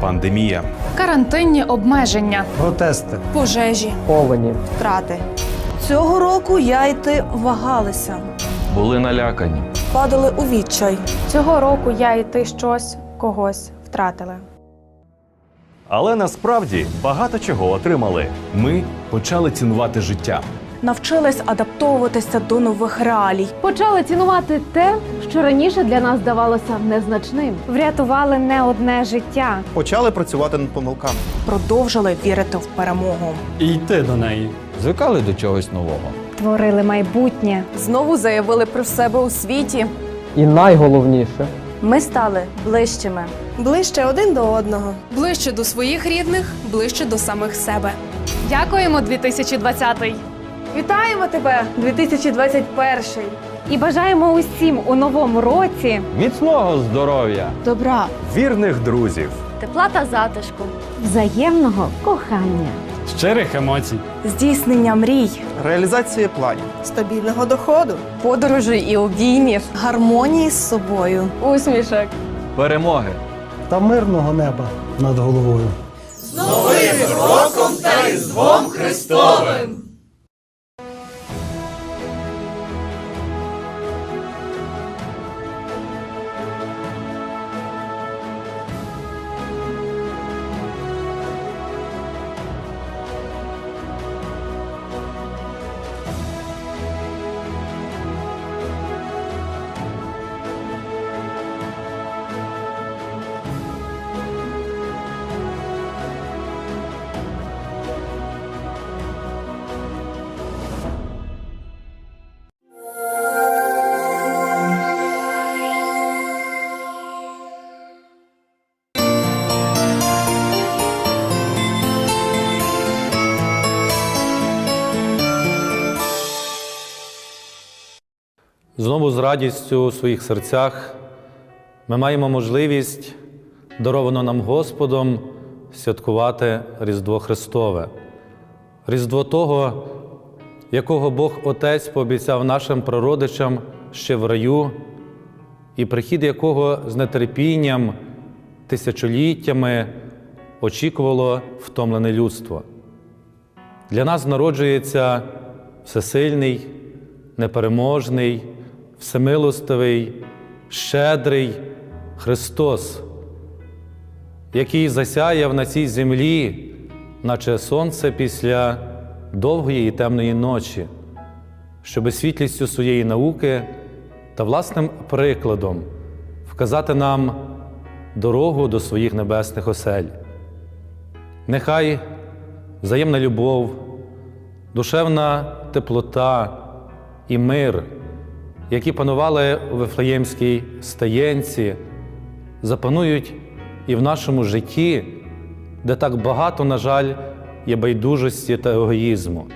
пандемія, карантинні обмеження, Протести. пожежі, Повені. втрати. Цього року яйти вагалися, були налякані. падали у відчай. Цього року я і ти щось когось втратили. Але насправді багато чого отримали. ми почали цінувати життя. Навчились адаптовуватися до нових реалій. Почали цінувати те, що раніше для нас здавалося незначним. Врятували не одне життя. Почали працювати над помилками. Продовжили вірити в перемогу. І йти до неї. Звикали до чогось нового. Творили майбутнє. Знову заявили про себе у світі. І найголовніше Ми стали ближчими. Ближче один до одного. ближче до своїх рідних, ближче до самих себе. Дякуємо, 2020-й! Вітаємо тебе, 2021! І бажаємо усім у новому році Міцного здоров'я! Добра, Вірних друзів. тепла та затишку, Взаємного кохання. щирих емоцій. Здійснення мрій, Реалізація планів. стабільного доходу, подорожей і обіймів, гармонії з собою. усмішок. Перемоги! Та мирного неба над головою. Знову з радістю у своїх серцях ми маємо можливість, даровану нам Господом, святкувати Різдво Христове, Різдво того, якого Бог Отець пообіцяв нашим прародичам ще в раю, і прихід якого з нетерпінням, тисячоліттями очікувало втомлене людство. Для нас народжується всесильний, непереможний, всемилостивий, щедрий Христос, який засяяв на цій землі, наче сонце після довгої і темної ночі, щоби світлістю своєї науки та власним прикладом вказати нам дорогу до своїх небесних осель. Нехай взаємна любов, душевна теплота і мир, які панували у Вифлеємській стаєнці, запанують і в нашому житті, де так багато, на жаль, є байдужості та егоїзму.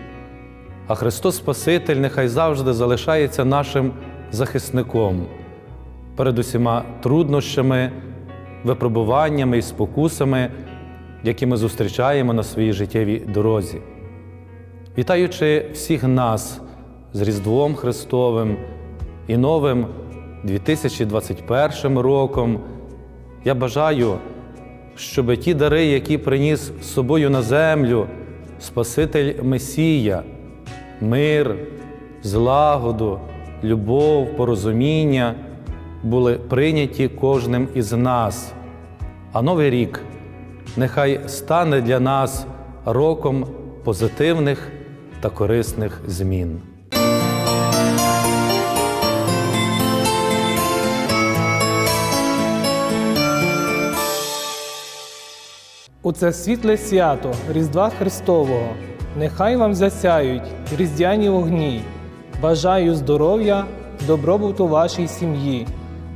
А Христос Спаситель нехай завжди залишається нашим захисником перед усіма труднощами, випробуваннями і спокусами, які ми зустрічаємо на своїй життєвій дорозі. Вітаючи всіх нас з Різдвом Христовим і новим 2021 роком, я бажаю, щоб ті дари, які приніс з собою на землю Спаситель Месія, мир, злагоду, любов, порозуміння, були прийняті кожним із нас. А новий рік нехай стане для нас роком позитивних та корисних змін. У це світле свято Різдва Христового. Нехай вам засяють різдвяні вогні. Бажаю здоров'я, добробуту вашій сім'ї.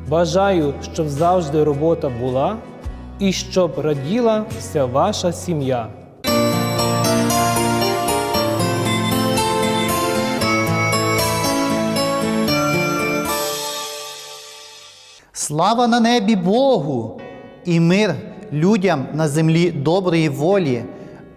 Бажаю, щоб завжди робота була і щоб раділа вся ваша сім'я. Слава на небі Богу і мир людям на землі доброї волі.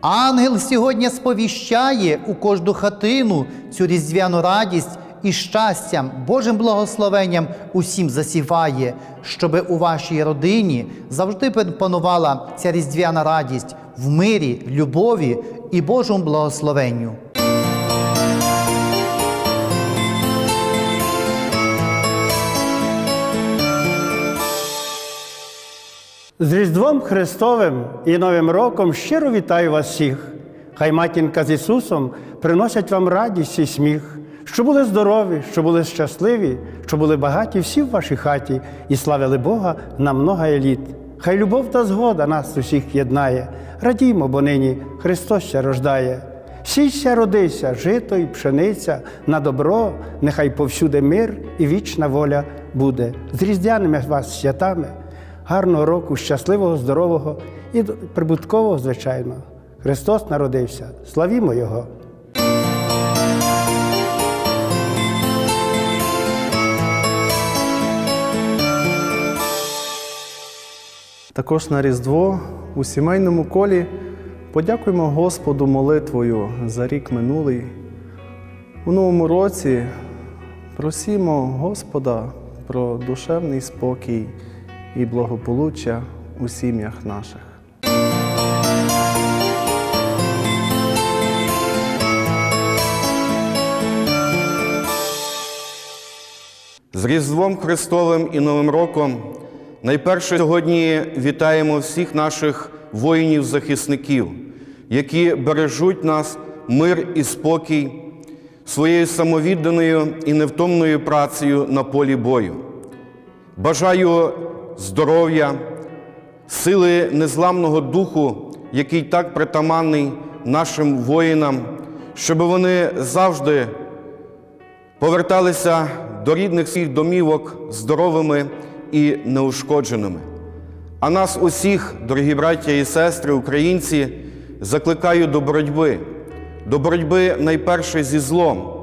Ангел сьогодні сповіщає у кожну хатину цю різдвяну радість і щастям, Божим благословенням усім засіває, щоби у вашій родині завжди панувала ця різдвяна радість в мирі, любові і Божому благословенню. З Різдвом Христовим і Новим роком щиро вітаю вас всіх. Хай матінка з Ісусом приносять вам радість і сміх, що були здорові, що були щасливі, що були багаті всі в вашій хаті і славили Бога на много еліт. Хай любов та згода нас усіх єднає. Радіймо, бо нині Христос ще рождає. Сійся, родися, жито і пшениця на добро, нехай повсюди мир і вічна воля буде. З різдвяними вас святами гарного року, щасливого, здорового і прибуткового, звичайно. Христос народився. Славімо Його! Також на Різдво у сімейному колі подякуємо Господу молитвою за рік минулий. У новому році просімо Господа про душевний спокій і благополуччя у сім'ях наших. З Різдвом Христовим і Новим роком найперше сьогодні вітаємо всіх наших воїнів-захисників, які бережуть нас мир і спокій своєю самовідданою і невтомною працею на полі бою. Бажаю здоров'я, сили незламного духу, який так притаманний нашим воїнам, щоб вони завжди поверталися до рідних своїх домівок здоровими і неушкодженими. А нас усіх, дорогі браття і сестри, українці, закликаю до боротьби, до боротьби найперше зі злом,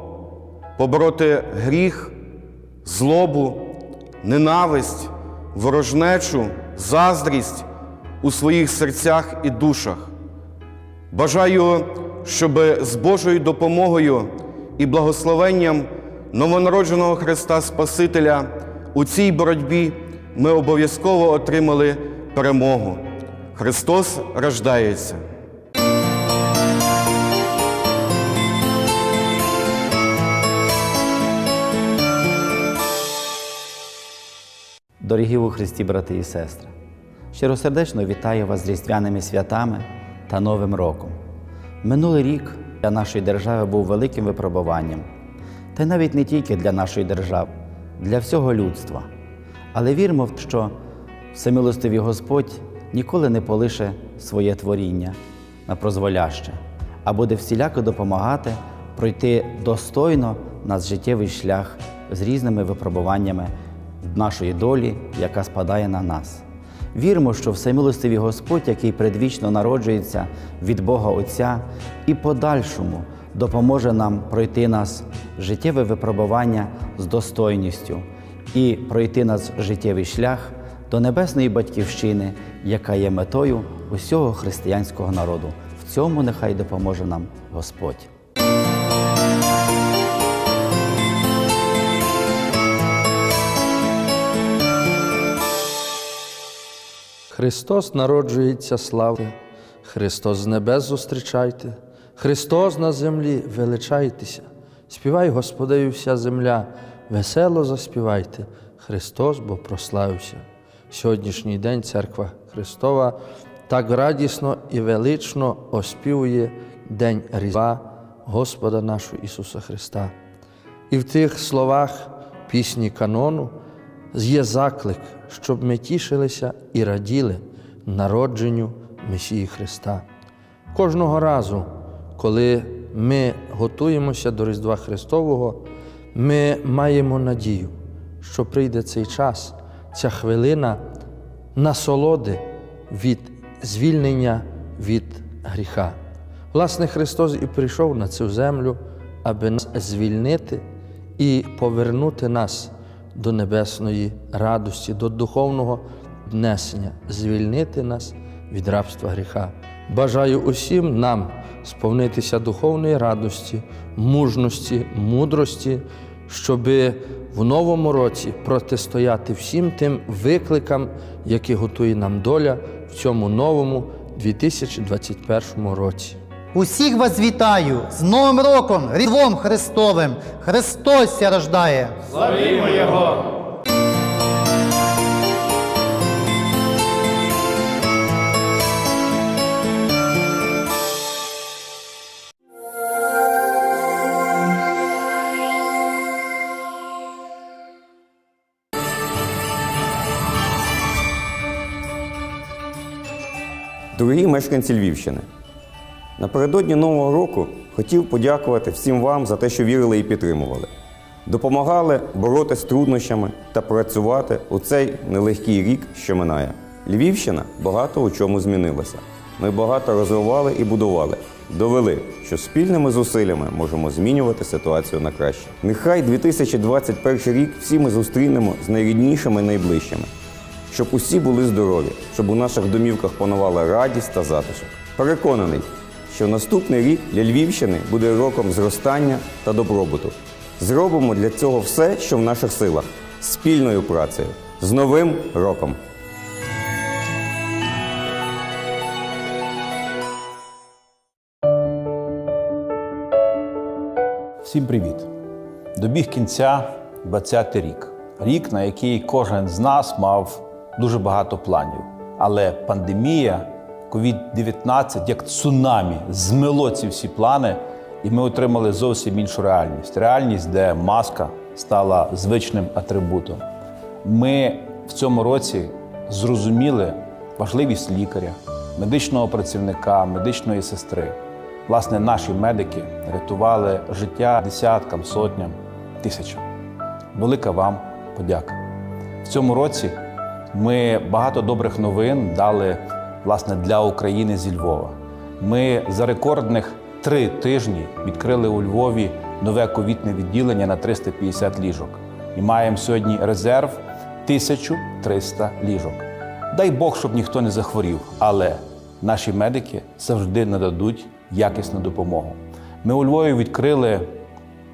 побороти гріх, злобу, ненависть, ворожнечу, заздрість у своїх серцях і душах. Бажаю, щоб з Божою допомогою і благословенням новонародженого Христа Спасителя у цій боротьбі ми обов'язково отримали перемогу. Христос рождається. Дорогі у Христі, брати і сестри, щиросердечно вітаю вас з різдвяними святами та Новим роком. Минулий рік для нашої держави був великим випробуванням, та й навіть не тільки для нашої держави, для всього людства. Але віримо, що всемилостивий Господь ніколи не полише своє творіння на прозволяще, а буде всіляко допомагати пройти достойно наш життєвий шлях з різними випробуваннями нашої долі, яка спадає на нас. Віримо, що всемилостивий Господь, який предвічно народжується від Бога Отця, і подальшому допоможе нам пройти нас життєве випробування з достойністю і пройти нас життєвий шлях до небесної батьківщини, яка є метою усього християнського народу. В цьому нехай допоможе нам Господь. Христос народжується слави, Христос з небес зустрічайте, Христос на землі величайтеся, співай Господею вся земля, весело заспівайте, Христос бо прославився. Сьогоднішній день Церква Христова так радісно і велично оспівує День Різдва Господа нашого Ісуса Христа. І в тих словах пісні канону є заклик, щоб ми тішилися і раділи народженню Месії Христа. Кожного разу, коли ми готуємося до Різдва Христового, ми маємо надію, що прийде цей час, ця хвилина насолоди від звільнення від гріха. Власне, Христос і прийшов на цю землю, аби нас звільнити і повернути нас до небесної радості, до духовного днесення, звільнити нас від рабства гріха. Бажаю усім нам сповнитися духовної радості, мужності, мудрості, щоб в новому році протистояти всім тим викликам, які готує нам доля в цьому новому 2021 році. Усіх вас вітаю з Новим роком, Різдвом Христовим! Христос ся рождає! Славімо Його! Дорогі мешканці Львівщини, напередодні Нового року хотів подякувати всім вам за те, що вірили і підтримували. Допомагали боротися з труднощами та працювати у цей нелегкий рік, що минає. Львівщина багато у чому змінилася. Ми багато розвивали і будували, довели, що спільними зусиллями можемо змінювати ситуацію на краще. Нехай 2021 рік всі ми зустрінемо з найріднішими і найближчими щоб усі були здорові, щоб у наших домівках панувала радість та затишок. Переконаний, що наступний рік для Львівщини буде роком зростання та добробуту. Зробимо для цього все, що в наших силах, спільною працею. З Новим роком! Всім привіт! Добіг кінця 20-й рік. Рік, на який кожен з нас мав дуже багато планів. Але пандемія COVID-19 як цунамі змило ці всі плани, і ми отримали зовсім іншу реальність. Реальність, де маска стала звичним атрибутом. Ми в цьому році зрозуміли важливість лікаря, медичного працівника, медичної сестри. Власне, наші медики рятували життя десяткам, сотням, тисячам. Велика вам подяка. В цьому році ми багато добрих новин дали власне для України зі Львова. Ми за рекордних три тижні відкрили у Львові нове ковідне відділення на 350 ліжок і маємо сьогодні резерв 1300 ліжок. Дай Бог, щоб ніхто не захворів, але наші медики завжди нададуть якісну допомогу. Ми у Львові відкрили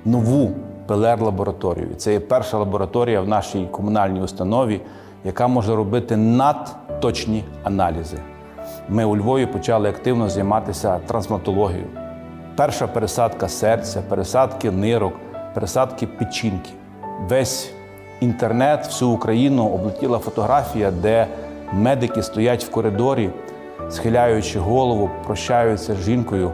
нову ПЛР-лабораторію. Це є перша лабораторія в нашій комунальній установі, яка може робити надточні аналізи. Ми у Львові почали активно займатися трансплантологією. Перша пересадка серця, пересадки нирок, пересадки печінки. Весь інтернет, всю Україну облетіла фотографія, де медики стоять в коридорі, схиляючи голову, прощаються з жінкою,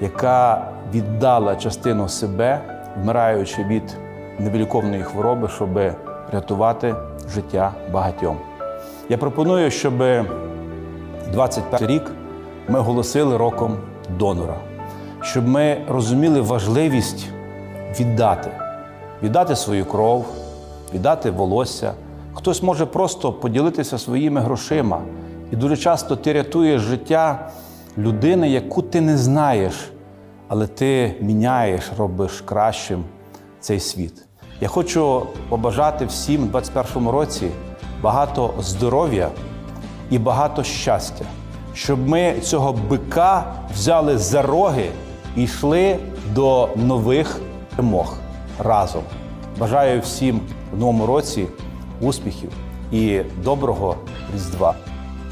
яка віддала частину себе, вмираючи від невиліковної хвороби, щоб рятувати життя багатьом. Я пропоную, щоб 21 рік ми оголосили роком донора, щоб ми розуміли важливість віддати, віддати свою кров, віддати волосся. Хтось може просто поділитися своїми грошима. І дуже часто ти рятуєш життя людини, яку ти не знаєш, але ти міняєш, робиш кращим цей світ. Я хочу побажати всім у 2021 році багато здоров'я і багато щастя, щоб ми цього бика взяли за роги і йшли до нових перемог разом. Бажаю всім в новому році успіхів і доброго Різдва.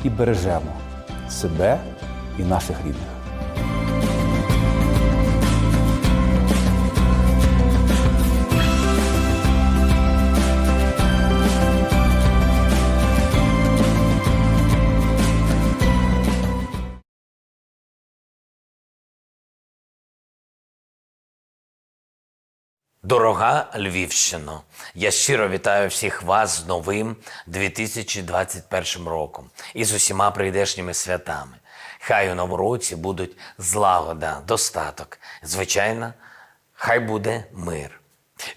І бережемо себе і наших рідних. Дорога Львівщино, я щиро вітаю всіх вас з новим 2021 роком і з усіма прийдешніми святами. Хай у новому році будуть злагода, достаток. Звичайно, хай буде мир.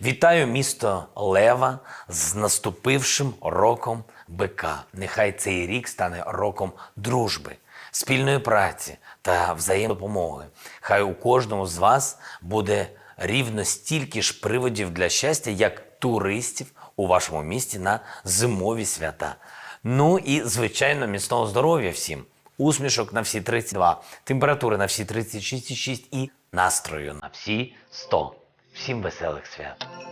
Вітаю місто Лева з наступившим роком бика. Нехай цей рік стане роком дружби, спільної праці та взаємодопомоги. Хай у кожному з вас буде рівно стільки ж приводів для щастя, як туристів у вашому місті на зимові свята. Ну і, звичайно, міцного здоров'я всім, усмішок на всі 32, температури на всі 36,6 і настрою на всі 100. Всім веселих свят!